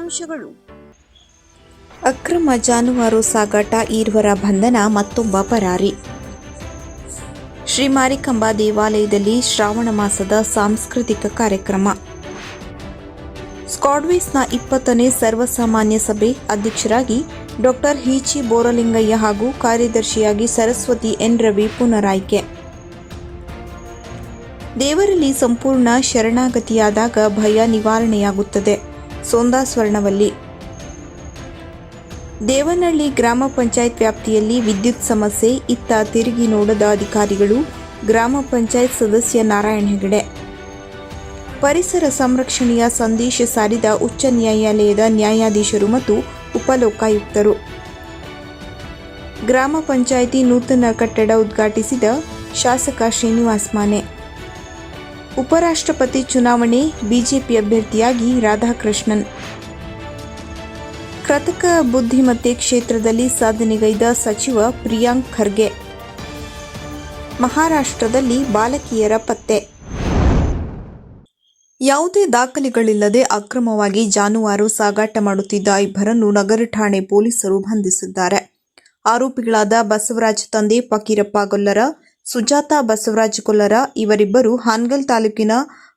ಮುಖ್ಯಾಂಶಗಳು ಅಕ್ರಮ ಜಾನುವಾರು ಸಾಗಾಟ, ಈರ್ವರ ಬಂಧನ, ಮತ್ತೊಬ್ಬ ಪರಾರಿ. ಶ್ರೀ ಮಾರಿಕಂಬ ದೇವಾಲಯದಲ್ಲಿ ಶ್ರಾವಣ ಮಾಸದ ಸಾಂಸ್ಕೃತಿಕ ಕಾರ್ಯಕ್ರಮ. ಸ್ಕಾಡ್ವೇಸ್ನ ಇಪ್ಪತ್ತನೇ ಸರ್ವಸಾಮಾನ್ಯ ಸಭೆ ಅಧ್ಯಕ್ಷರಾಗಿ ಡಾಕ್ಟರ್ ಹೀಚಿ. ಬೋರಲಿಂಗಯ್ಯ ಹಾಗೂ ಕಾರ್ಯದರ್ಶಿಯಾಗಿ ಸರಸ್ವತಿ ಎನ್. ರವಿ ಪುನರಾಯ್ಕೆ. ದೇವರಲ್ಲಿ ಸಂಪೂರ್ಣ ಶರಣಾಗತಿಯಾದಾಗ ಭಯ ನಿವಾರಣೆಯಾಗುತ್ತದೆ. ಸೋಂದಾ ಸ್ವರ್ಣವಲ್ಲಿ. ದೇವನಹಳ್ಳಿ ಗ್ರಾಮ ಪಂಚಾಯತ್ ವ್ಯಾಪ್ತಿಯಲ್ಲಿ ವಿದ್ಯುತ್ ಸಮಸ್ಯೆ ಇತ್ತ ತಿರುಗಿ ನೋಡದ ಅಧಿಕಾರಿಗಳು ಗ್ರಾಮ ಪಂಚಾಯತ್ ಸದಸ್ಯ ನಾರಾಯಣ ಹೆಗಡೆ. ಪರಿಸರ ಸಂರಕ್ಷಣೆಯ ಸಂದೇಶ ಸಾರಿದ ಉಚ್ಚ ನ್ಯಾಯಾಲಯದ ನ್ಯಾಯಾಧೀಶರು ಮತ್ತು ಉಪಲೋಕಾಯುಕ್ತರು. ಗ್ರಾಮ ಪಂಚಾಯಿತಿ ನೂತನ ಕಟ್ಟಡ ಉದ್ಘಾಟಿಸಿದ ಶಾಸಕ ಶ್ರೀನಿವಾಸ್ ಮಾನೆ. ಉಪರಾಷ್ಟ್ರಪತಿ ಚುನಾವಣೆ, ಬಿಜೆಪಿ ಅಭ್ಯರ್ಥಿಯಾಗಿ ರಾಧಾಕೃಷ್ಣನ್. ಕೃತಕ ಬುದ್ಧಿಮತ್ತೆ ಕ್ಷೇತ್ರದಲ್ಲಿ ಸಾಧನೆಗೈದ ಸಚಿವ ಪ್ರಿಯಾಂಕ್ ಖರ್ಗೆ. ಮಹಾರಾಷ್ಟ್ರದಲ್ಲಿ ಬಾಲಕಿಯರ ಪತ್ತೆ. ಯಾವುದೇ ದಾಖಲೆಗಳಿಲ್ಲದೆ ಅಕ್ರಮವಾಗಿ ಜಾನುವಾರು ಸಾಗಾಟ ಮಾಡುತ್ತಿದ್ದ ಇಬ್ಬರನ್ನು ನಗರ ಠಾಣೆ ಪೊಲೀಸರು ಬಂಧಿಸಿದ್ದಾರೆ. ಆರೋಪಿಗಳಾದ ಬಸವರಾಜ್ ತಂದೆ ಫಕೀರಪ್ಪ ಗೊಲ್ಲರ ಸುಜಾತ ಬಸವರಾಜ್ ಕೊಲ್ಲರ ಇವರಿಬ್ಬರು ಹಾನಗಲ್ ತಾಲೂಕಿನ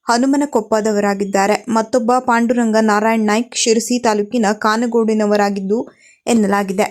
ಹನುಮನಕೊಪ್ಪದವರಾಗಿದ್ದಾರೆ. ಮತ್ತೊಬ್ಬ ಪಾಂಡುರಂಗ ನಾರಾಯಣ್ ನಾಯ್ಕ್ ಶಿರಸಿ ತಾಲೂಕಿನ ಕಾನಗೋಡಿನವರಾಗಿದ್ದು ಎನ್ನಲಾಗಿದೆ.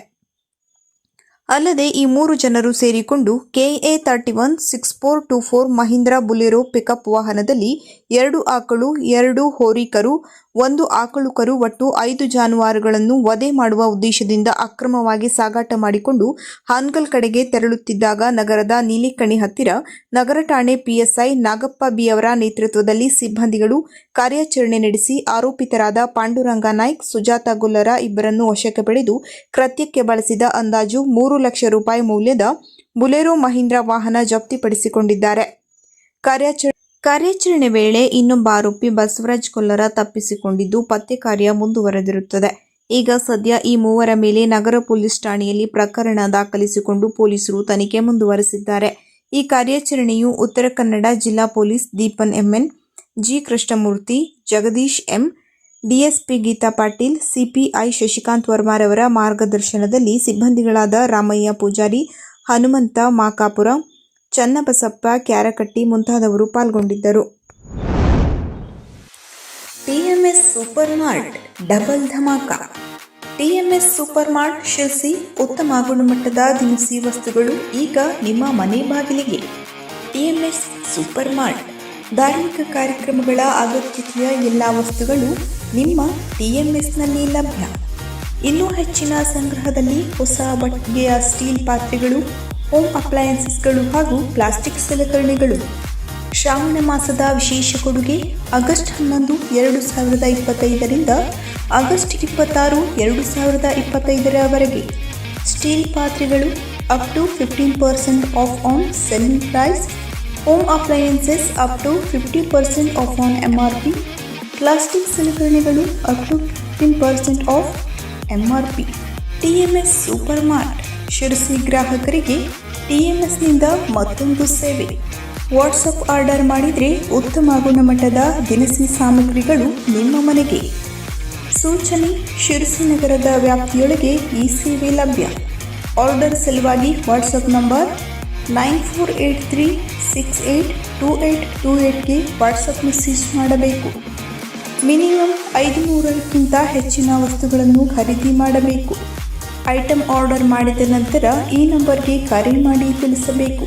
ಅಲ್ಲದೆ ಈ ಮೂರು ಜನರು ಸೇರಿಕೊಂಡು KA thirty one six four two four Mahindra Bolero pickup ವಾಹನದಲ್ಲಿ ಎರಡು ಆಕಳು, ಎರಡು ಹೋರಿಕರು ಒಂದು ಆಕಳು ಕರು ಒಟ್ಟು ಐದು ಜಾನುವಾರುಗಳನ್ನು ವಧೆ ಮಾಡುವ ಉದ್ದೇಶದಿಂದ ಅಕ್ರಮವಾಗಿ ಸಾಗಾಟ ಮಾಡಿಕೊಂಡು ಹಾನ್ಗಲ್ ಕಡೆಗೆ ತೆರಳುತ್ತಿದ್ದಾಗ ನಗರದ ನೀಲಿಕಣಿ ಹತ್ತಿರ ನಗರ ಠಾಣೆ ಪಿಎಸ್ಐ ನಾಗಪ್ಪ ಬಿ ಅವರ ನೇತೃತ್ವದಲ್ಲಿ ಸಿಬ್ಬಂದಿಗಳು ಕಾರ್ಯಾಚರಣೆ ನಡೆಸಿ ಆರೋಪಿತರಾದ ಪಾಂಡುರಂಗ ನಾಯ್ಕ್, ಸುಜಾತ ಗುಲ್ಲರ ಇಬ್ಬರನ್ನು ವಶಕ್ಕೆ ಪಡೆದು ಕೃತ್ಯಕ್ಕೆ ಬಳಸಿದ ಅಂದಾಜು ಮೂರು ಲಕ್ಷ ರೂಪಾಯಿ ಮೌಲ್ಯದ ಬುಲೆರೋ ಮಹೀಂದ್ರ ವಾಹನ ಜಪ್ತಿಪಡಿಸಿಕೊಂಡಿದ್ದಾರೆ. ಕಾರ್ಯಾಚರಣೆ ಕಾರ್ಯಾಚರಣೆ ವೇಳೆ ಇನ್ನೊಬ್ಬ ಆರೋಪಿ ಬಸವರಾಜ್ ಕೊಲ್ಲರ ತಪ್ಪಿಸಿಕೊಂಡಿದ್ದು ಪತ್ತೆ ಕಾರ್ಯ ಮುಂದುವರೆದಿರುತ್ತದೆ. ಈಗ ಸದ್ಯ ಈ ಮೂವರ ಮೇಲೆ ನಗರ ಪೊಲೀಸ್ ಠಾಣೆಯಲ್ಲಿ ಪ್ರಕರಣ ದಾಖಲಿಸಿಕೊಂಡು ಪೊಲೀಸರು ತನಿಖೆ ಮುಂದುವರೆಸಿದ್ದಾರೆ. ಈ ಕಾರ್ಯಾಚರಣೆಯು ಉತ್ತರ ಕನ್ನಡ ಜಿಲ್ಲಾ police Deepan MN, G Krishnamurthy, Jagadish M, DSP Geetha Patil, CPI Shashikant ವರ್ಮಾರವರ ಮಾರ್ಗದರ್ಶನದಲ್ಲಿ ಸಿಬ್ಬಂದಿಗಳಾದ ರಾಮಯ್ಯ ಪೂಜಾರಿ, ಹನುಮಂತ ಮಾಕಾಪುರ ಚನ್ನಬಸಪ್ಪ ಕ್ಯಾರಕಟ್ಟಿ ಮುಂತಾದವರು ಪಾಲ್ಗೊಂಡಿದ್ದರು. ಟಿಎಂಎಸ್ ಸೂಪರ್ ಮಾರ್ಟ್ ಡಬಲ್ ಧಮಾಕ. ಟಿಎಂಎಸ್ ಸೂಪರ್ ಮಾರ್ಟ್ ಶಿಲ್ಸಿ ಉತ್ತಮ ಗುಣಮಟ್ಟದ ದಿನಸಿ ವಸ್ತುಗಳು ಈಗ ನಿಮ್ಮ ಮನೆ ಬಾಗಿಲಿಗೆ. ಟಿಎಂಎಸ್ ಸೂಪರ್ ಮಾರ್ಟ್ ಧಾರ್ಮಿಕ ಕಾರ್ಯಕ್ರಮಗಳ ಅಗತ್ಯತೆಯ ಎಲ್ಲ ವಸ್ತುಗಳು ನಿಮ್ಮ ಟಿಎಂಎಸ್ನಲ್ಲಿ ಲಭ್ಯ. ಇನ್ನೂ ಹೆಚ್ಚಿನ ಸಂಗ್ರಹದಲ್ಲಿ ಹೊಸ ಬಟ್ಟೆಯ ಸ್ಟೀಲ್ ಪಾತ್ರೆಗಳು ಹೋಮ್ ಅಪ್ಲಯನ್ಸಸ್ಗಳು ಹಾಗೂ ಪ್ಲಾಸ್ಟಿಕ್ ಸಲಕರಣೆಗಳು. ಶ್ರಾವಣ ಮಾಸದ ವಿಶೇಷ ಕೊಡುಗೆ ಆಗಸ್ಟ್ ಹನ್ನೊಂದು, ಎರಡು ಸಾವಿರದ ಇಪ್ಪತ್ತೈದರಿಂದ ಆಗಸ್ಟ್ ಇಪ್ಪತ್ತಾರು, ಎರಡು ಸಾವಿರದ ಇಪ್ಪತ್ತೈದರವರೆಗೆ. ಸ್ಟೀಲ್ ಪಾತ್ರೆಗಳು up to fifteen percent off on selling price home appliances up to fifty percent off on M R P plastic ಸಲಕರಣೆಗಳು up to fifteen percent off M R P T M S super mart Sirsi ಗ್ರಾಹಕರಿಗೆ ಟಿಎಂಎಸ್ನಿಂದ ಮತ್ತೊಂದು ಸೇವೆ. WhatsApp order ಮಾಡಿದರೆ ಉತ್ತಮ ಗುಣಮಟ್ಟದ ದಿನಸಿ ಸಾಮಗ್ರಿಗಳು ನಿಮ್ಮ ಮನೆಗೆ. ಸೂಚನೆ, ಶಿರಸಿ ನಗರದ ವ್ಯಾಪ್ತಿಯೊಳಗೆ ಈ ಸೇವೆ ಲಭ್ಯ. ಆರ್ಡರ್ ಸಲುವಾಗಿ WhatsApp number nine four eight three six eight two eight two ಏಯ್ಟ್ಗೆ WhatsApp message ಮಾಡಬೇಕು. ಮಿನಿಮಮ್ ಐದು ನೂರಕ್ಕಿಂತ ಹೆಚ್ಚಿನ ವಸ್ತುಗಳನ್ನು ಖರೀದಿ ಮಾಡಬೇಕು. ಐಟಮ್ ಆರ್ಡರ್ ಮಾಡಿದ ನಂತರ ಈ ನಂಬರ್ಗೆ ಕರೆ ಮಾಡಿ ತಿಳಿಸಬೇಕು.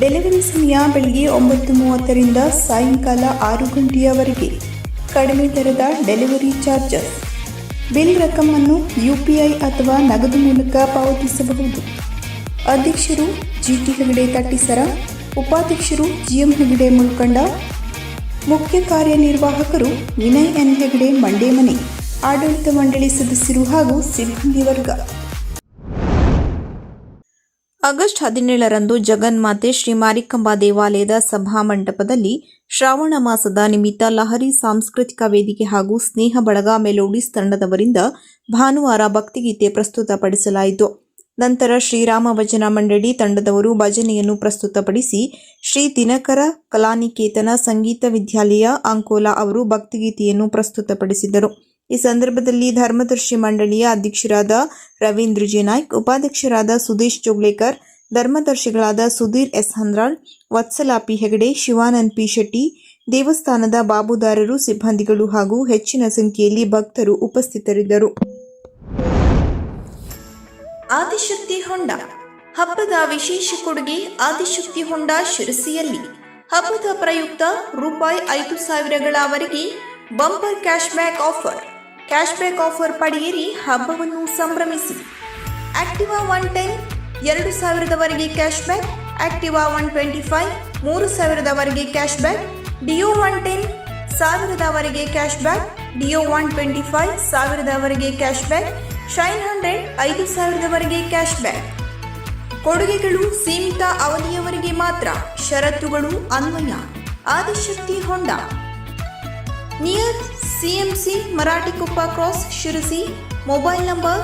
ಡೆಲಿವರಿ ಸಮಯ ಬೆಳಗ್ಗೆ ಒಂಬತ್ತು ಮೂವತ್ತರಿಂದ ಸಾಯಂಕಾಲ ಆರು ಗಂಟೆಯವರೆಗೆ. ಕಡಿಮೆ ದರದ ಡೆಲಿವರಿ ಚಾರ್ಜಸ್. ಬಿಲ್ ರಕಮನ್ನು ಯು ಪಿ ಐ ಅಥವಾ ನಗದು ಮೂಲಕ ಪಾವತಿಸಬಹುದು. ಅಧ್ಯಕ್ಷರು ಜಿ ಟಿ ಹೆಗಡೆ ತಟ್ಟಿಸರ, ಉಪಾಧ್ಯಕ್ಷರು ಜಿ ಎಂ ಹೆಗಡೆ ಮುಳ್ಕಂಡ, ಮುಖ್ಯ ಕಾರ್ಯನಿರ್ವಾಹಕರು ವಿನಯ್ ಎನ್ ಹೆಗಡೆ ಮಂಡೇಮನೆ ಆಡಳಿತ ಮಂಡಳಿ ಸದಸ್ಯರು ಹಾಗೂ ಸಿಬ್ಬಂದಿ ವರ್ಗ. ಆಗಸ್ಟ್ ಹದಿನೇಳರಂದು ಜಗನ್ಮಾತೆ ಶ್ರೀ ಮಾರಿಕಂಬಾ ದೇವಾಲಯದ ಸಭಾ ಮಂಟಪದಲ್ಲಿ ಶ್ರಾವಣ ಮಾಸದ ನಿಮಿತ್ತ ಲಹರಿ ಸಾಂಸ್ಕೃತಿಕ ವೇದಿಕೆ ಹಾಗೂ ಸ್ನೇಹ ಬಳಗ ಮೆಲೋಡಿಸ್ ತಂಡದವರಿಂದ ಭಾನುವಾರ ಭಕ್ತಿಗೀತೆ ಪ್ರಸ್ತುತಪಡಿಸಲಾಯಿತು. ನಂತರ ಶ್ರೀರಾಮ ಭಜನಾ ಮಂಡಳಿ ತಂಡದವರು ಭಜನೆಯನ್ನು ಪ್ರಸ್ತುತಪಡಿಸಿ ಶ್ರೀ ದಿನಕರ ಕಲಾನಿಕೇತನ ಸಂಗೀತ ವಿದ್ಯಾಲಯ ಅಂಕೋಲಾ ಅವರು ಭಕ್ತಿಗೀತೆಯನ್ನು ಪ್ರಸ್ತುತಪಡಿಸಿದರು. ಈ ಸಂದರ್ಭದಲ್ಲಿ ಧರ್ಮದರ್ಶಿ ಮಂಡಳಿಯ ಅಧ್ಯಕ್ಷರಾದ ರವೀಂದ್ರ ಜಿ ನಾಯ್ಕ್ ಉಪಾಧ್ಯಕ್ಷರಾದ Sudesh Joglekar, ಧರ್ಮದರ್ಶಿಗಳಾದ Sudhir S. Handral Vatsala P Hegde, Shivanand P. Shetty, ದೇವಸ್ಥಾನದ ಬಾಬುದಾರರು, ಸಿಬ್ಬಂದಿಗಳು ಹಾಗೂ ಹೆಚ್ಚಿನ ಸಂಖ್ಯೆಯಲ್ಲಿ ಭಕ್ತರು ಉಪಸ್ಥಿತರಿದ್ದರು. ಆದಿಶಕ್ತಿ ಹೊಂಡ ಹಬ್ಬದ ವಿಶೇಷ ಕೊಡುಗೆ ಆದಿಶಕ್ತಿ ಹೊಂಡ ಶಿರಸಿಯಲ್ಲಿ ಹಬ್ಬದ ಪ್ರಯುಕ್ತ ರೂಪಾಯಿ ಐದು ಸಾವಿರಗಳವರೆಗೆ bumper cash back offer. Cash back offer ಪಡೆಯಿರಿ, ಹಬ್ಬವನ್ನು ಸಂಭ್ರಮಿಸಿ. ಆಕ್ಟಿವಾ ಒನ್ ಟೆನ್, ಎರಡು ಸಾವಿರದವರೆಗೆ cash back Activa one twenty five, ಮೂರು ಸಾವಿರದವರೆಗೆ cash back Dio one ten ಸಾವಿರದವರೆಗೆ cash back Dio one twenty five ಸಾವಿರದವರೆಗೆ ಕ್ಯಾಶ್ ಬ್ಯಾಕ್ ಶೈನ್ ಹಂಡ್ರೆಡ್, ಐದು ಸಾವಿರದವರೆಗೆ ಕ್ಯಾಶ್ ಬ್ಯಾಕ್ ಕೊಡುಗೆಗಳು ಸೀಮಿತ ಅವಧಿಯವರೆಗೆ ಮಾತ್ರ, ಷರತ್ತುಗಳು ಅನ್ವಯ. Adishakti Honda. Near CMC Marathikoppa cross Sirsi mobile number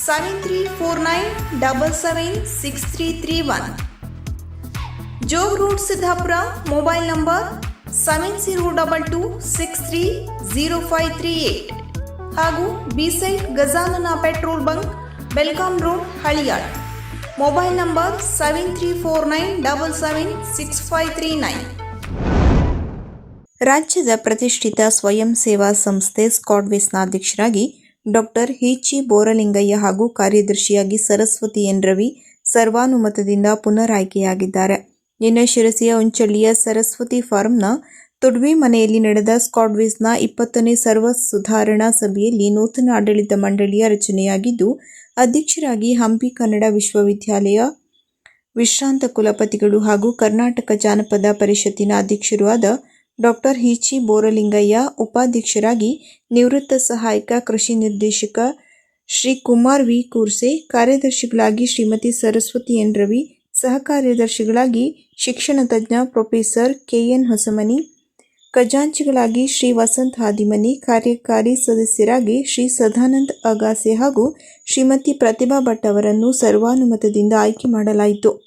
seven three four nine double seven six three three one Jog road Siddapur mobile number seven zero double two six three zero five three eight ಹಾಗೂ beside Gajanana petrol bunk Belgaum road Haliyal mobile number seven three four nine double seven six five three nine ರಾಜ್ಯದ ಪ್ರತಿಷ್ಠಿತ ಸ್ವಯಂ ಸೇವಾ ಸಂಸ್ಥೆ ಸ್ಕಾಡ್ವೇಸ್ನ ಅಧ್ಯಕ್ಷರಾಗಿ doctor ಹಿಚಿ Boralingaiah ಹಾಗೂ ಕಾರ್ಯದರ್ಶಿಯಾಗಿ Saraswati N Ravi ಸರ್ವಾನುಮತದಿಂದ ಪುನರಾಯ್ಕೆಯಾಗಿದ್ದಾರೆ. ನಿನ್ನೆ ಶಿರಸಿಯ ಉಂಚಳ್ಳಿಯ ಸರಸ್ವತಿ ಫಾರ್ಮ್ನ ತುಡ್ವಿ ಮನೆಯಲ್ಲಿ ನಡೆದ ಸ್ಕಾಡ್ವೇಸ್ನ ಇಪ್ಪತ್ತನೇ ಸರ್ವ ಸುಧಾರಣಾ ಸಭೆಯಲ್ಲಿ ನೂತನ ಆಡಳಿತ ಮಂಡಳಿಯ ರಚನೆಯಾಗಿದ್ದು, ಅಧ್ಯಕ್ಷರಾಗಿ ಹಂಪಿ ಕನ್ನಡ ವಿಶ್ವವಿದ್ಯಾಲಯ, ವಿಶ್ರಾಂತ ಕುಲಪತಿಗಳು ಹಾಗೂ ಕರ್ನಾಟಕ ಜಾನಪದ ಪರಿಷತ್ತಿನ ಅಧ್ಯಕ್ಷರೂ ಆದ ಡಾಕ್ಟರ್ ಹಿಚಿ ಬೋರಲಿಂಗಯ್ಯ ಉಪಾಧ್ಯಕ್ಷರಾಗಿ ನಿವೃತ್ತ ಸಹಾಯಕ ಕೃಷಿ ನಿರ್ದೇಶಕ ಶ್ರೀ ಕುಮಾರ್ ವಿ. ಕೂರ್ಸೆ, ಕಾರ್ಯದರ್ಶಿಗಳಾಗಿ ಶ್ರೀಮತಿ ಸರಸ್ವತಿ ಎನ್. ರವಿ ಸಹ ಕಾರ್ಯದರ್ಶಿಗಳಾಗಿ ಶಿಕ್ಷಣ ತಜ್ಞ ಪ್ರೊಫೆಸರ್ ಕೆ. ಎನ್. ಹೊಸಮನಿ, ಖಜಾಂಚಿಗಳಾಗಿ ಶ್ರೀ ವಸಂತ್ ಹಾದಿಮನಿ, ಕಾರ್ಯಕಾರಿ ಸದಸ್ಯರಾಗಿ ಶ್ರೀ ಸದಾನಂದ್ ಅಗಾಸೆ ಹಾಗೂ ಶ್ರೀಮತಿ ಪ್ರತಿಭಾ ಭಟ್ ಅವರನ್ನು ಸರ್ವಾನುಮತದಿಂದ ಆಯ್ಕೆ ಮಾಡಲಾಯಿತು.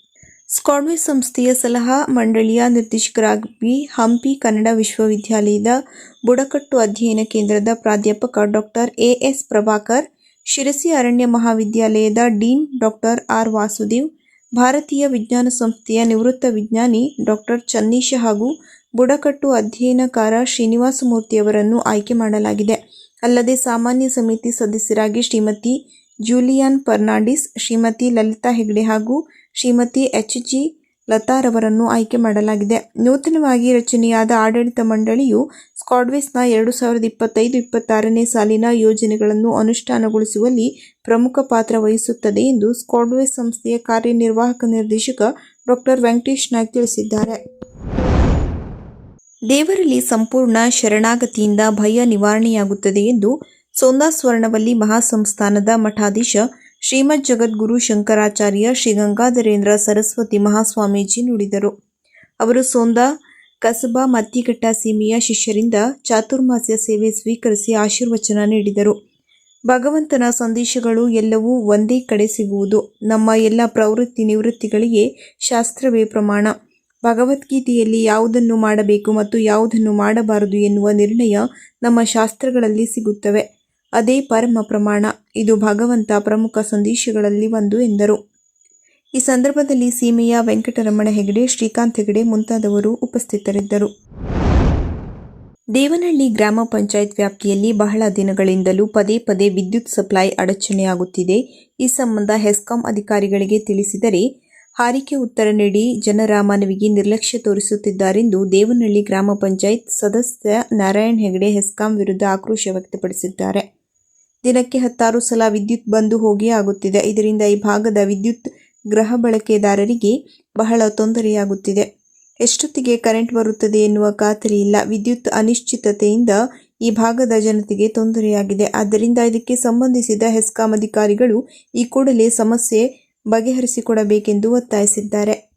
ಸ್ಕಾಡ್ವೆ ಸಂಸ್ಥೆಯ ಸಲಹಾ ಮಂಡಳಿಯ ನಿರ್ದೇಶಕರಾಗಿ ಹಂಪಿ ಕನ್ನಡ ವಿಶ್ವವಿದ್ಯಾಲಯದ ಬುಡಕಟ್ಟು ಅಧ್ಯಯನ ಕೇಂದ್ರದ ಪ್ರಾಧ್ಯಾಪಕ ಡಾಕ್ಟರ್ ಎಎಸ್ ಪ್ರಭಾಕರ್, ಶಿರಸಿ ಅರಣ್ಯ ಮಹಾವಿದ್ಯಾಲಯದ ಡೀನ್ ಡಾಕ್ಟರ್ ಆರ್ ವಾಸುದೇವ್, ಭಾರತೀಯ ವಿಜ್ಞಾನ ಸಂಸ್ಥೆಯ ನಿವೃತ್ತ ವಿಜ್ಞಾನಿ ಡಾಕ್ಟರ್ ಚನ್ನೀಶ್ ಹಾಗೂ ಬುಡಕಟ್ಟು ಅಧ್ಯಯನಕಾರ ಶ್ರೀನಿವಾಸಮೂರ್ತಿಯವರನ್ನು ಆಯ್ಕೆ ಮಾಡಲಾಗಿದೆ. ಅಲ್ಲದೆ ಸಾಮಾನ್ಯ ಸಮಿತಿ ಸದಸ್ಯರಾಗಿ ಶ್ರೀಮತಿ ಜೂಲಿಯಾನ್ ಫರ್ನಾಂಡಿಸ್, ಶ್ರೀಮತಿ ಲಲಿತಾ ಹೆಗ್ಡೆ ಹಾಗೂ ಶ್ರೀಮತಿ ಎಚ್ ಜಿ ಲತಾರವರನ್ನು ಆಯ್ಕೆ ಮಾಡಲಾಗಿದೆ. ನೂತನವಾಗಿ ರಚನೆಯಾದ ಆಡಳಿತ ಮಂಡಳಿಯು ಸ್ಕಾಡ್ವೇಸ್ನ ಎರಡು ಸಾವಿರದ ಇಪ್ಪತ್ತೈದು ಇಪ್ಪತ್ತಾರನೇ ಸಾಲಿನ ಯೋಜನೆಗಳನ್ನು ಅನುಷ್ಠಾನಗೊಳಿಸುವಲ್ಲಿ ಪ್ರಮುಖ ಪಾತ್ರ ವಹಿಸುತ್ತದೆ ಎಂದು ಸ್ಕಾಡ್ವೇಸ್ ಸಂಸ್ಥೆಯ ಕಾರ್ಯನಿರ್ವಾಹಕ ನಿರ್ದೇಶಕ ಡಾಕ್ಟರ್ ವೆಂಕಟೇಶ್ ನಾಯ್ಕ್ ತಿಳಿಸಿದ್ದಾರೆ. ದೇವರಲ್ಲಿ ಸಂಪೂರ್ಣ ಶರಣಾಗತಿಯಿಂದ ಭಯ ನಿವಾರಣೆಯಾಗುತ್ತದೆ ಎಂದು ಸೋಂದಾಸ್ವರ್ಣವಲ್ಲಿ ಮಹಾಸಂಸ್ಥಾನದ ಮಠಾಧೀಶ ಶ್ರೀಮದ್ ಜಗದ್ಗುರು ಶಂಕರಾಚಾರ್ಯ ಶ್ರೀ ಗಂಗಾಧರೇಂದ್ರ ಸರಸ್ವತಿ ಮಹಾಸ್ವಾಮೀಜಿ ನುಡಿದರು. ಅವರು ಸೋಂದ, ಕಸಬಾ ಮತ್ತಿಘಟ್ಟ ಸೀಮೆಯ ಶಿಷ್ಯರಿಂದ ಚಾತುರ್ಮಾಸ್ಯ ಸೇವೆ ಸ್ವೀಕರಿಸಿ ಆಶೀರ್ವಚನ ನೀಡಿದರು. ಭಗವಂತನ ಸಂದೇಶಗಳು ಎಲ್ಲವೂ ಒಂದೇ ಕಡೆ ಸಿಗುವುದು. ನಮ್ಮ ಎಲ್ಲ ಪ್ರವೃತ್ತಿ ನಿವೃತ್ತಿಗಳಿಗೆ ಶಾಸ್ತ್ರವೇ ಪ್ರಮಾಣ. ಭಗವದ್ಗೀತೆಯಲ್ಲಿ ಯಾವುದನ್ನು ಮಾಡಬೇಕು ಮತ್ತು ಯಾವುದನ್ನು ಮಾಡಬಾರದು ಎನ್ನುವ ನಿರ್ಣಯ ನಮ್ಮ ಶಾಸ್ತ್ರಗಳಲ್ಲಿ ಸಿಗುತ್ತವೆ. ಅದೇ ಪರಮ ಪ್ರಮಾಣ. ಇದು ಭಗವಂತ ಪ್ರಮುಖ ಸಂದೇಶಗಳಲ್ಲಿ ಒಂದು ಎಂದರು. ಈ ಸಂದರ್ಭದಲ್ಲಿ ಸೀಮೆಯ ವೆಂಕಟರಮಣ ಹೆಗಡೆ, ಶ್ರೀಕಾಂತ್ ಹೆಗಡೆ ಮುಂತಾದವರು ಉಪಸ್ಥಿತರಿದ್ದರು. ದೇವನಹಳ್ಳಿ ಗ್ರಾಮ ಪಂಚಾಯತ್ ವ್ಯಾಪ್ತಿಯಲ್ಲಿ ಬಹಳ ದಿನಗಳಿಂದಲೂ ಪದೇ ಪದೇ ವಿದ್ಯುತ್ ಸಪ್ಲೈ ಅಡಚಣೆಯಾಗುತ್ತಿದೆ. ಈ ಸಂಬಂಧ ಹೆಸ್ಕಾಂ ಅಧಿಕಾರಿಗಳಿಗೆ ತಿಳಿಸಿದರೆ ಹಾರಿಕೆ ಉತ್ತರ ನೀಡಿ ಜನರ ಮನವಿಗೆ ನಿರ್ಲಕ್ಷ್ಯ ತೋರಿಸುತ್ತಿದ್ದಾರೆಂದು ದೇವನಹಳ್ಳಿ ಗ್ರಾಮ ಪಂಚಾಯತ್ ಸದಸ್ಯ ನಾರಾಯಣ್ ಹೆಗಡೆ ಹೆಸ್ಕಾಂ ವಿರುದ್ಧ ಆಕ್ರೋಶ ವ್ಯಕ್ತಪಡಿಸಿದ್ದಾರೆ. ದಿನಕ್ಕೆ ಹತ್ತಾರು ಸಲ ವಿದ್ಯುತ್ ಬಂದು ಹೋಗಿ ಆಗುತ್ತಿದೆ. ಇದರಿಂದ ಈ ಭಾಗದ ವಿದ್ಯುತ್ ಗೃಹ ಬಳಕೆದಾರರಿಗೆ ಬಹಳ ತೊಂದರೆಯಾಗುತ್ತಿದೆ. ಎಷ್ಟೊತ್ತಿಗೆ ಕರೆಂಟ್ ಬರುತ್ತದೆ ಎನ್ನುವ ಖಾತರಿ ಇಲ್ಲ. ವಿದ್ಯುತ್ ಅನಿಶ್ಚಿತತೆಯಿಂದ ಈ ಭಾಗದ ಜನತೆಗೆ ತೊಂದರೆಯಾಗಿದೆ. ಆದ್ದರಿಂದ ಇದಕ್ಕೆ ಸಂಬಂಧಿಸಿದ ಹೆಸ್ಕಾಂ ಅಧಿಕಾರಿಗಳು ಈ ಕೂಡಲೇ ಸಮಸ್ಯೆ ಬಗೆಹರಿಸಿಕೊಡಬೇಕೆಂದು ಒತ್ತಾಯಿಸಿದ್ದಾರೆ.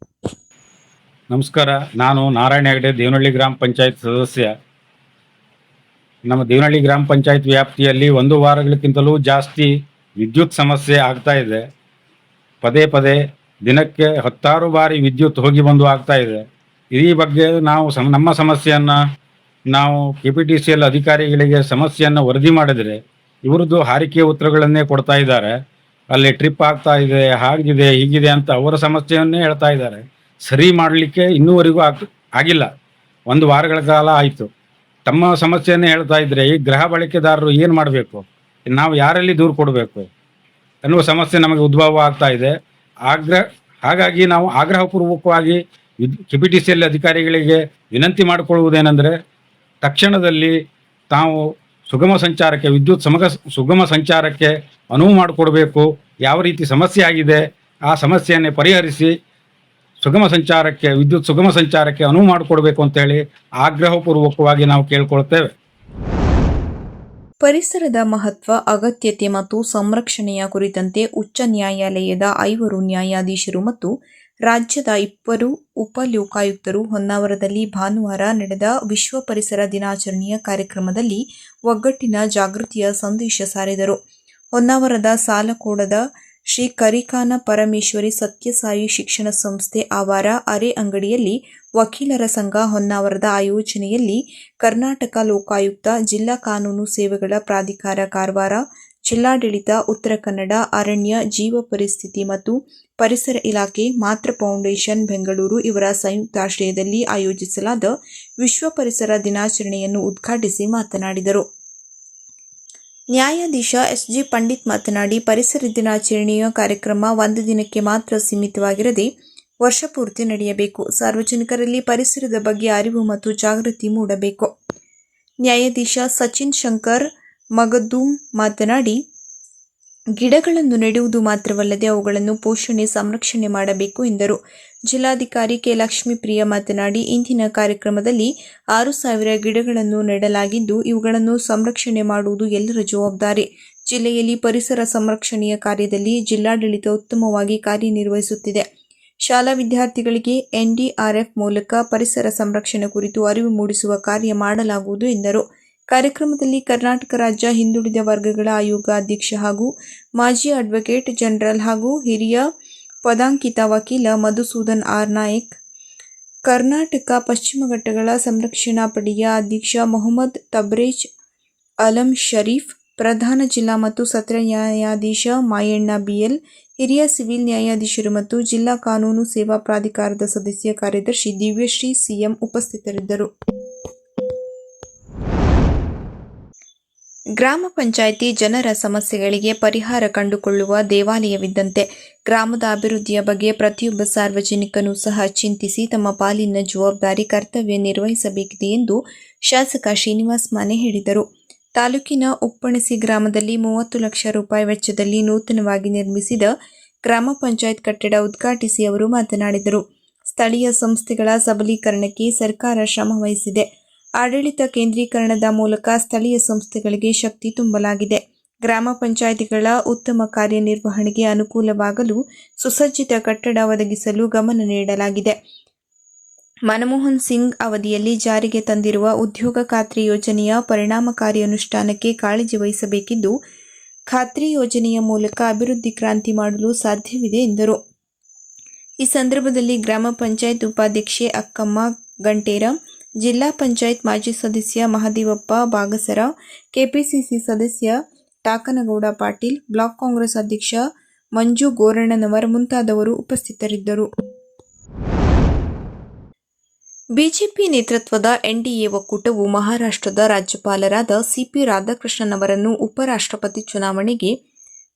ನಮಸ್ಕಾರ. ನಾನು ನಾರಾಯಣ ಹೆಗಡೆ, ದೇವನಹಳ್ಳಿ ಗ್ರಾಮ ಪಂಚಾಯತ್ ಸದಸ್ಯ. ನಮ್ಮ ದೇವನಹಳ್ಳಿ ಗ್ರಾಮ ಪಂಚಾಯತ್ ವ್ಯಾಪ್ತಿಯಲ್ಲಿ ಒಂದು ವಾರಗಳಿಗಿಂತಲೂ ಜಾಸ್ತಿ ವಿದ್ಯುತ್ ಸಮಸ್ಯೆ ಆಗ್ತಾ ಇದೆ. ಪದೇ ಪದೇ ದಿನಕ್ಕೆ ಹತ್ತಾರು ಬಾರಿ ವಿದ್ಯುತ್ ಹೋಗಿ ಬಂದು ಆಗ್ತಾ ಇದೆ. ಈ ಬಗ್ಗೆ ನಾವು ಸಮ, ನಮ್ಮ ಸಮಸ್ಯೆಯನ್ನು ನಾವು K P T C L ಅಧಿಕಾರಿಗಳಿಗೆ ಸಮಸ್ಯೆಯನ್ನು ವರದಿ ಮಾಡಿದರೆ ಇವರದ್ದು ಹಾರಿಕೆ ಉತ್ತರಗಳನ್ನೇ ಕೊಡ್ತಾ ಇದ್ದಾರೆ. ಅಲ್ಲಿ ಟ್ರಿಪ್ ಆಗ್ತಾ ಇದೆ, ಹಾಗಿದೆ, ಹೀಗಿದೆ ಅಂತ ಅವರ ಸಮಸ್ಯೆಯನ್ನೇ ಹೇಳ್ತಾ ಇದ್ದಾರೆ. ಸರಿ ಮಾಡಲಿಕ್ಕೆ ಇನ್ನೂವರೆಗೂ ಆಗ್, ಆಗಿಲ್ಲ. ಒಂದು ವಾರಗಳ ಕಾಲ ಆಯಿತು. ತಮ್ಮ ಸಮಸ್ಯೆಯನ್ನು ಹೇಳ್ತಾ ಇದ್ರೆ ಈ ಗೃಹ ಬಳಕೆದಾರರು ಏನು ಮಾಡಬೇಕು? ನಾವು ಯಾರಲ್ಲಿ ದೂರು ಕೊಡಬೇಕು? ಅನ್ನುವ ಸಮಸ್ಯೆ ನಮಗೆ ಉದ್ಭವ ಆಗ್ತಾ ಇದೆ. ಆಗ್ರಹ ಹಾಗಾಗಿ ನಾವು ಆಗ್ರಹಪೂರ್ವಕವಾಗಿ ಕೆ ಸಿ ಎಲ್ ಅಧಿಕಾರಿಗಳಿಗೆ ವಿನಂತಿ ಮಾಡಿಕೊಳ್ಳುವುದೇನೆಂದರೆ, ತಕ್ಷಣದಲ್ಲಿ ತಾವು ಸುಗಮ ಸಂಚಾರಕ್ಕೆ, ವಿದ್ಯುತ್ ಸಮಗ, ಸುಗಮ ಸಂಚಾರಕ್ಕೆ ಅನುವು ಮಾಡಿಕೊಡಬೇಕು. ಯಾವ ರೀತಿ ಸಮಸ್ಯೆ ಆಗಿದೆ, ಆ ಸಮಸ್ಯೆಯನ್ನೇ ಪರಿಹರಿಸಿ ಸುಗಮ ಸಂಚಾರಕ್ಕೆ, ವಿದ್ಯುತ್ ಸುಗಮ ಸಂಚಾರಕ್ಕೆ ಅನುವು ಅಂತ ಹೇಳಿ ಆಗ್ರಹಪೂರ್ವಕವಾಗಿ ನಾವು ಕೇಳ್ಕೊಳ್ತೇವೆ. ಪರಿಸರದ ಮಹತ್ವ, ಅಗತ್ಯತೆ ಮತ್ತು ಸಂರಕ್ಷಣೆಯ ಕುರಿತಂತೆ ಉಚ್ಚ ನ್ಯಾಯಾಲಯದ ಐವರು ನ್ಯಾಯಾಧೀಶರು ಮತ್ತು ರಾಜ್ಯದ ಇಬ್ಬರು ಉಪಲೋಕಾಯುಕ್ತರು ಹೊನ್ನಾವರದಲ್ಲಿ ಭಾನುವಾರ ನಡೆದ ವಿಶ್ವ ಪರಿಸರ ದಿನಾಚರಣೆಯ ಕಾರ್ಯಕ್ರಮದಲ್ಲಿ ಒಗ್ಗಟ್ಟಿನ ಜಾಗೃತಿಯ ಸಂದೇಶ ಸಾರಿದರು. ಹೊನ್ನಾವರದ ಸಾಲಕೋಡದ ಶ್ರೀ ಕರಿಕಾನ ಪರಮೇಶ್ವರಿ ಸತ್ಯಸಾಯಿ ಶಿಕ್ಷಣ ಸಂಸ್ಥೆ ಆವಾರ ಅರೆ ಅಂಗಡಿಯಲ್ಲಿ ವಕೀಲರ ಸಂಘ ಹೊನ್ನಾವರದ ಆಯೋಜನೆಯಲ್ಲಿ ಕರ್ನಾಟಕ ಲೋಕಾಯುಕ್ತ ಜಿಲ್ಲಾ ಕಾನೂನು ಸೇವೆಗಳ ಪ್ರಾಧಿಕಾರ ಕಾರವಾರ, ಜಿಲ್ಲಾಡಳಿತ, ಉತ್ತರ ಕನ್ನಡ, ಅರಣ್ಯ, ಜೀವ ಪರಿಸ್ಥಿತಿ ಮತ್ತು ಪರಿಸರ ಇಲಾಖೆ, ಮಾತೃ ಫೌಂಡೇಶನ್ ಬೆಂಗಳೂರು ಇವರ ಸಂಯುಕ್ತಾಶ್ರಯದಲ್ಲಿ ಆಯೋಜಿಸಲಾದ ವಿಶ್ವ ಪರಿಸರ ದಿನಾಚರಣೆಯನ್ನು ಉದ್ಘಾಟಿಸಿ ಮಾತನಾಡಿದರು. ನ್ಯಾಯಾಧೀಶ ಎಸ್ ಜಿ ಪಂಡಿತ್ ಮಾತನಾಡಿ, ಪರಿಸರ ದಿನಾಚರಣೆಯ ಕಾರ್ಯಕ್ರಮ ಒಂದು ದಿನಕ್ಕೆ ಮಾತ್ರ ಸೀಮಿತವಾಗಿರದೆ ವರ್ಷಪೂರ್ತಿ ನಡೆಯಬೇಕು. ಸಾರ್ವಜನಿಕರಲ್ಲಿ ಪರಿಸರದ ಬಗ್ಗೆ ಅರಿವು ಮತ್ತು ಜಾಗೃತಿ ಮೂಡಬೇಕು. ನ್ಯಾಯಾಧೀಶ ಸಚಿನ್ ಶಂಕರ್ ಮಗದೂಮ್ ಮಾತನಾಡಿ ಗಿಡಗಳನ್ನು ನೆಡುವುದು ಮಾತ್ರವಲ್ಲದೆ ಅವುಗಳನ್ನು ಪೋಷಣೆ, ಸಂರಕ್ಷಣೆ ಮಾಡಬೇಕು ಎಂದರು. ಜಿಲ್ಲಾಧಿಕಾರಿ ಕೆ. ಲಕ್ಷ್ಮೀಪ್ರಿಯ ಮಾತನಾಡಿ, ಇಂದಿನ ಕಾರ್ಯಕ್ರಮದಲ್ಲಿ ಆರು ಸಾವಿರ ಗಿಡಗಳನ್ನು ನೆಡಲಾಗಿದ್ದು, ಇವುಗಳನ್ನು ಸಂರಕ್ಷಣೆ ಮಾಡುವುದು ಎಲ್ಲರ ಜವಾಬ್ದಾರಿ. ಜಿಲ್ಲೆಯಲ್ಲಿ ಪರಿಸರ ಸಂರಕ್ಷಣೆಯ ಕಾರ್ಯದಲ್ಲಿ ಜಿಲ್ಲಾಡಳಿತ ಉತ್ತಮವಾಗಿ ಕಾರ್ಯನಿರ್ವಹಿಸುತ್ತಿದೆ. ಶಾಲಾ ವಿದ್ಯಾರ್ಥಿಗಳಿಗೆ ಎನ್ಡಿಆರ್ಎಫ್ ಮೂಲಕ ಪರಿಸರ ಸಂರಕ್ಷಣೆ ಕುರಿತು ಅರಿವು ಮೂಡಿಸುವ ಕಾರ್ಯ ಮಾಡಲಾಗುವುದು ಎಂದರು. ಕಾರ್ಯಕ್ರಮದಲ್ಲಿ ಕರ್ನಾಟಕ ರಾಜ್ಯ ಹಿಂದುಳಿದ ವರ್ಗಗಳ ಆಯೋಗ ಅಧ್ಯಕ್ಷ ಹಾಗೂ ಮಾಜಿ ಅಡ್ವೊಕೇಟ್ ಜನರಲ್ ಹಾಗೂ ಹಿರಿಯ ಪದಾಂಕಿತ ವಕೀಲ ಮಧುಸೂದನ್ ಆರ್ ನಾಯಕ್, ಕರ್ನಾಟಕ ಪಶ್ಚಿಮ ಘಟ್ಟಗಳ ಸಂರಕ್ಷಣಾ ಪಡೆಯ ಅಧ್ಯಕ್ಷ ಮೊಹಮ್ಮದ್ ತಬ್ರೇಜ್ ಅಲಂ ಶರೀಫ್, ಪ್ರಧಾನ ಜಿಲ್ಲಾ ಮತ್ತು ಸತ್ರ ನ್ಯಾಯಾಧೀಶ ಮಾಯಣ್ಣ ಬಿಎಲ್ ಹಿರಿಯ ಸಿವಿಲ್ ನ್ಯಾಯಾಧೀಶರು ಮತ್ತು ಜಿಲ್ಲಾ ಕಾನೂನು ಸೇವಾ ಪ್ರಾಧಿಕಾರದ ಸದಸ್ಯ ಕಾರ್ಯದರ್ಶಿ ದಿವ್ಯಶ್ರೀ ಸಿಎಂ ಉಪಸ್ಥಿತರಿದ್ದರು. ಗ್ರಾಮ ಪಂಚಾಯಿತಿ ಜನರ ಸಮಸ್ಯೆಗಳಿಗೆ ಪರಿಹಾರ ಕಂಡುಕೊಳ್ಳುವ ದೇವಾಲಯವಿದ್ದಂತೆ ಗ್ರಾಮದ ಅಭಿವೃದ್ಧಿಯ ಬಗ್ಗೆ ಪ್ರತಿಯೊಬ್ಬ ಸಾರ್ವಜನಿಕನೂ ಸಹ ಚಿಂತಿಸಿ ತಮ್ಮ ಪಾಲಿನ ಜವಾಬ್ದಾರಿ ಕರ್ತವ್ಯ ನಿರ್ವಹಿಸಬೇಕಿದೆ ಎಂದು ಶಾಸಕ ಶ್ರೀನಿವಾಸ್ ಮಾನೆ ಹೇಳಿದರು. ತಾಲೂಕಿನ ಉಪ್ಪಣಸಿ ಗ್ರಾಮದಲ್ಲಿ ಮೂವತ್ತು ಲಕ್ಷ ರೂಪಾಯಿ ವೆಚ್ಚದಲ್ಲಿ ನೂತನವಾಗಿ ನಿರ್ಮಿಸಿದ ಗ್ರಾಮ ಪಂಚಾಯತ್ ಕಟ್ಟಡ ಉದ್ಘಾಟಿಸಿ ಅವರು ಮಾತನಾಡಿದರು. ಸ್ಥಳೀಯ ಸಂಸ್ಥೆಗಳ ಸಬಲೀಕರಣಕ್ಕೆ ಸರ್ಕಾರ ಶ್ರಮ ವಹಿಸಿದೆ. ಆಡಳಿತ ಕೇಂದ್ರೀಕರಣದ ಮೂಲಕ ಸ್ಥಳೀಯ ಸಂಸ್ಥೆಗಳಿಗೆ ಶಕ್ತಿ ತುಂಬಲಾಗಿದೆ. ಗ್ರಾಮ ಪಂಚಾಯಿತಿಗಳ ಉತ್ತಮ ಕಾರ್ಯನಿರ್ವಹಣೆಗೆ ಅನುಕೂಲವಾಗಲು ಸುಸಜ್ಜಿತ ಕಟ್ಟಡ ಒದಗಿಸಲು ಗಮನ ನೀಡಲಾಗಿದೆ. ಮನಮೋಹನ್ ಸಿಂಗ್ ಅವಧಿಯಲ್ಲಿ ಜಾರಿಗೆ ತಂದಿರುವ ಉದ್ಯೋಗ ಖಾತ್ರಿ ಯೋಜನೆಯ ಪರಿಣಾಮಕಾರಿ ಅನುಷ್ಠಾನಕ್ಕೆ ಕಾಳಜಿ ವಹಿಸಬೇಕಿದ್ದು, ಖಾತ್ರಿ ಯೋಜನೆಯ ಮೂಲಕ ಅಭಿವೃದ್ಧಿ ಕ್ರಾಂತಿ ಮಾಡಲು ಸಾಧ್ಯವಿದೆ ಎಂದರು. ಈ ಸಂದರ್ಭದಲ್ಲಿ ಗ್ರಾಮ ಪಂಚಾಯತ್ ಉಪಾಧ್ಯಕ್ಷೆ ಅಕ್ಕಮ್ಮ ಗಂಟೇರ ಜಿಲ್ಲಾ ಪಂಚಾಯತ್ ಮಾಜಿ ಸದಸ್ಯ ಮಹದೇವಪ್ಪ ಬಾಗಸರ, ಕೆಪಿಸಿಸಿ ಸದಸ್ಯ ಟಾಕನಗೌಡ ಪಾಟೀಲ್, ಬ್ಲಾಕ್ ಕಾಂಗ್ರೆಸ್ ಅಧ್ಯಕ್ಷ ಮಂಜು ಗೋರಣ್ಣನವರ್ ಮುಂತಾದವರು ಉಪಸ್ಥಿತರಿದ್ದರು. ಬಿಜೆಪಿ ನೇತೃತ್ವದ ಎನ್ಡಿಎ ಒಕ್ಕೂಟವು ಮಹಾರಾಷ್ಟ್ರದ ರಾಜ್ಯಪಾಲರಾದ ಸಿಪಿ ರಾಧಾಕೃಷ್ಣನ್ ಅವರನ್ನು ಉಪರಾಷ್ಟ್ರಪತಿ ಚುನಾವಣೆಗೆ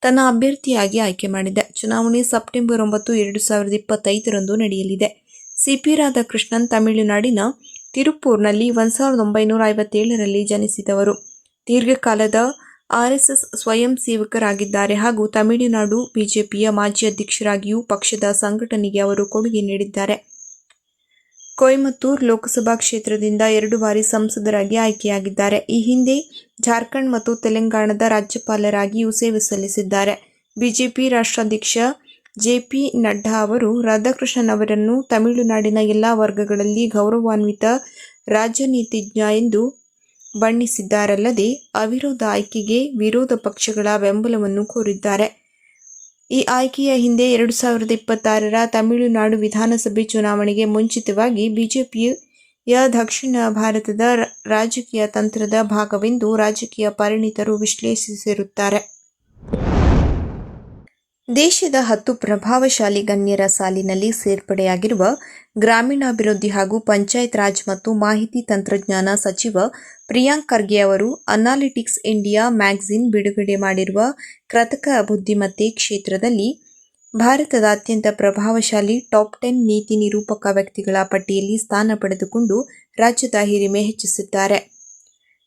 ತನ್ನ ಅಭ್ಯರ್ಥಿಯಾಗಿ ಆಯ್ಕೆ ಮಾಡಿದೆ. ಚುನಾವಣೆ ಸೆಪ್ಟೆಂಬರ್ ಒಂಬತ್ತು, ಎರಡು ಸಾವಿರದ ಇಪ್ಪತ್ತೈದರಂದು ನಡೆಯಲಿದೆ. ಸಿಪಿ ರಾಧಾಕೃಷ್ಣನ್ ತಮಿಳುನಾಡಿನ ತಿರುಪೂರ್ನಲ್ಲಿ ಒಂದು ಸಾವಿರದ ಒಂಬೈನೂರ ಐವತ್ತೇಳರಲ್ಲಿ ಜನಿಸಿದವರು ದೀರ್ಘಕಾಲದ ಆರ್ಎಸ್ಎಸ್ ಸ್ವಯಂ ಸೇವಕರಾಗಿದ್ದಾರೆ ಹಾಗೂ ತಮಿಳುನಾಡು ಬಿಜೆಪಿಯ ಮಾಜಿ ಅಧ್ಯಕ್ಷರಾಗಿಯೂ ಪಕ್ಷದ ಸಂಘಟನೆಗೆ ಅವರು ಕೊಡುಗೆ ನೀಡಿದ್ದಾರೆ. ಕೊಯಮತ್ತೂರ್ ಲೋಕಸಭಾ ಕ್ಷೇತ್ರದಿಂದ ಎರಡು ಬಾರಿ ಸಂಸದರಾಗಿ ಆಯ್ಕೆಯಾಗಿದ್ದಾರೆ. ಈ ಹಿಂದೆ ಜಾರ್ಖಂಡ್ ಮತ್ತು ತೆಲಂಗಾಣದ ರಾಜ್ಯಪಾಲರಾಗಿಯೂ ಸೇವೆ ಸಲ್ಲಿಸಿದ್ದಾರೆ. ಬಿಜೆಪಿ ರಾಷ್ಟ್ರಾಧ್ಯಕ್ಷ ಜೆಪಿ ನಡ್ಡಾ ಅವರು ರಾಧಾಕೃಷ್ಣನ್ ಅವರನ್ನು ತಮಿಳುನಾಡಿನ ಎಲ್ಲ ವರ್ಗಗಳಲ್ಲಿ ಗೌರವಾನ್ವಿತ ರಾಜನೀತಿಜ್ಞ ಎಂದು ಬಣ್ಣಿಸಿದ್ದಾರಲ್ಲದೆ ಅವಿರೋಧ ಆಯ್ಕೆಗೆ ವಿರೋಧ ಪಕ್ಷಗಳ ಬೆಂಬಲವನ್ನು ಕೋರಿದ್ದಾರೆ. ಈ ಆಯ್ಕೆಯ ಹಿಂದೆ ಎರಡು ಸಾವಿರದ ಇಪ್ಪತ್ತಾರರ ತಮಿಳುನಾಡು ವಿಧಾನಸಭೆ ಚುನಾವಣೆಗೆ ಮುಂಚಿತವಾಗಿ ಬಿಜೆಪಿಯ ದಕ್ಷಿಣ ಭಾರತದ ರಾಜಕೀಯ ತಂತ್ರದ ಭಾಗವೆಂದು ರಾಜಕೀಯ ಪರಿಣಿತರು ವಿಶ್ಲೇಷಿಸಿರುತ್ತಾರೆ. ದೇಶದ ಹತ್ತು ಪ್ರಭಾವಶಾಲಿ ಗಣ್ಯರ ಸಾಲಿನಲ್ಲಿ ಸೇರ್ಪಡೆಯಾಗಿರುವ ಗ್ರಾಮೀಣಾಭಿವೃದ್ಧಿ ಹಾಗೂ ಪಂಚಾಯತ್ ರಾಜ್ ಮತ್ತು ಮಾಹಿತಿ ತಂತ್ರಜ್ಞಾನ ಸಚಿವ ಪ್ರಿಯಾಂಕ್ ಖರ್ಗೆ ಅವರು ಅನಾಲಿಟಿಕ್ಸ್ ಇಂಡಿಯಾ ಮ್ಯಾಗ್ಝಿನ್ ಬಿಡುಗಡೆ ಮಾಡಿರುವ ಕೃತಕ ಬುದ್ಧಿಮತ್ತೆ ಕ್ಷೇತ್ರದಲ್ಲಿ ಭಾರತದ ಅತ್ಯಂತ ಪ್ರಭಾವಶಾಲಿ ಟಾಪ್ ಟೆನ್ ನೀತಿ ನಿರೂಪಕ ವ್ಯಕ್ತಿಗಳ ಪಟ್ಟಿಯಲ್ಲಿ ಸ್ಥಾನ ಪಡೆದುಕೊಂಡು ರಾಜ್ಯದ ಹಿರಿಮೆ ಹೆಚ್ಚಿಸಿದ್ದಾರೆ.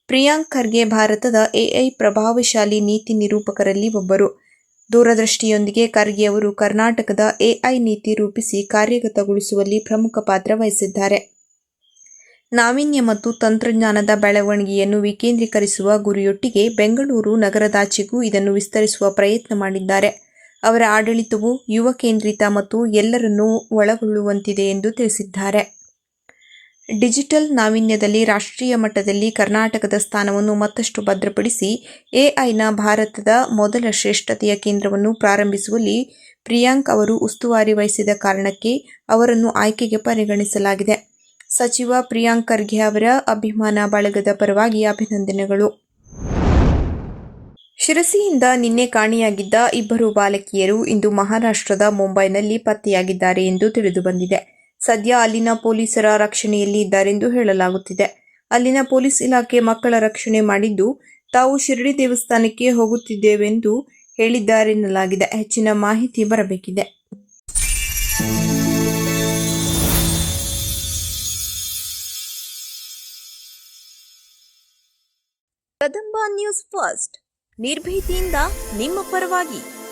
ಪ್ರಿಯಾಂಕ್ ಖರ್ಗೆ ಭಾರತದ ಎಐ ಪ್ರಭಾವಶಾಲಿ ನೀತಿ ನಿರೂಪಕರಲ್ಲಿ ಒಬ್ಬರು. ದೂರದೃಷ್ಟಿಯೊಂದಿಗೆ ಖರ್ಗೆ ಅವರು ಕರ್ನಾಟಕದ ಎಐ ನೀತಿ ರೂಪಿಸಿ ಕಾರ್ಯಗತಗೊಳಿಸುವಲ್ಲಿ ಪ್ರಮುಖ ಪಾತ್ರ ವಹಿಸಿದ್ದಾರೆ. ನಾವೀನ್ಯ ಮತ್ತು ತಂತ್ರಜ್ಞಾನದ ಬೆಳವಣಿಗೆಯನ್ನು ವಿಕೇಂದ್ರೀಕರಿಸುವ ಗುರಿಯೊಟ್ಟಿಗೆ ಬೆಂಗಳೂರು ನಗರದಾಚೆಗೂ ಇದನ್ನು ವಿಸ್ತರಿಸುವ ಪ್ರಯತ್ನ ಮಾಡಿದ್ದಾರೆ. ಅವರ ಆಡಳಿತವು ಯುವ ಕೇಂದ್ರಿತ ಮತ್ತು ಎಲ್ಲರನ್ನೂ ಒಳಗೊಳ್ಳುವಂತಿದೆ ಎಂದು ತಿಳಿಸಿದ್ದಾರೆ. ಡಿಜಿಟಲ್ ನಾವೀನ್ಯದಲ್ಲಿ ರಾಷ್ಟ್ರೀಯ ಮಟ್ಟದಲ್ಲಿ ಕರ್ನಾಟಕದ ಸ್ಥಾನವನ್ನು ಮತ್ತಷ್ಟು ಭದ್ರಪಡಿಸಿ ಎಐನ ಭಾರತದ ಮೊದಲ ಶ್ರೇಷ್ಠತೆಯ ಕೇಂದ್ರವನ್ನು ಪ್ರಾರಂಭಿಸುವಲ್ಲಿ ಪ್ರಿಯಾಂಕ್ ಅವರು ಉಸ್ತುವಾರಿ ವಹಿಸಿದ ಕಾರಣಕ್ಕೆ ಅವರನ್ನು ಆಯ್ಕೆಗೆ ಪರಿಗಣಿಸಲಾಗಿದೆ. ಸಚಿವ ಪ್ರಿಯಾಂಕ್ ಖರ್ಗೆ ಅವರ ಅಭಿಮಾನ ಬಳಗದ ಪರವಾಗಿ ಅಭಿನಂದನೆಗಳು. ಶಿರಸಿಯಿಂದ ನಿನ್ನೆ ಕಾಣೆಯಾಗಿದ್ದ ಇಬ್ಬರು ಬಾಲಕಿಯರು ಇಂದು ಮಹಾರಾಷ್ಟ್ರದ ಮುಂಬೈನಲ್ಲಿ ಪತ್ತೆಯಾಗಿದ್ದಾರೆ ಎಂದು ತಿಳಿದುಬಂದಿದೆ ಸದ್ಯ ಅಲ್ಲಿನ ಪೊಲೀಸರ ರಕ್ಷಣೆಯಲ್ಲಿ ಇದ್ದಾರೆಂದು ಹೇಳಲಾಗುತ್ತಿದೆ. ಅಲ್ಲಿನ ಪೊಲೀಸ್ ಇಲಾಖೆ ಮಕ್ಕಳ ರಕ್ಷಣೆ ಮಾಡಿದ್ದು, ತಾವು ಶಿರಡಿ ದೇವಸ್ಥಾನಕ್ಕೆ ಹೋಗುತ್ತಿದ್ದೇವೆಂದು ಹೇಳಿದ್ದಾರೆನ್ನಲಾಗಿದೆ. ಹೆಚ್ಚಿನ ಮಾಹಿತಿ ಬರಬೇಕಿದೆ. Kadamba news first. ನಿರ್ಭೀತಿಯಿಂದ ನಿಮ್ಮ ಪರವಾಗಿ.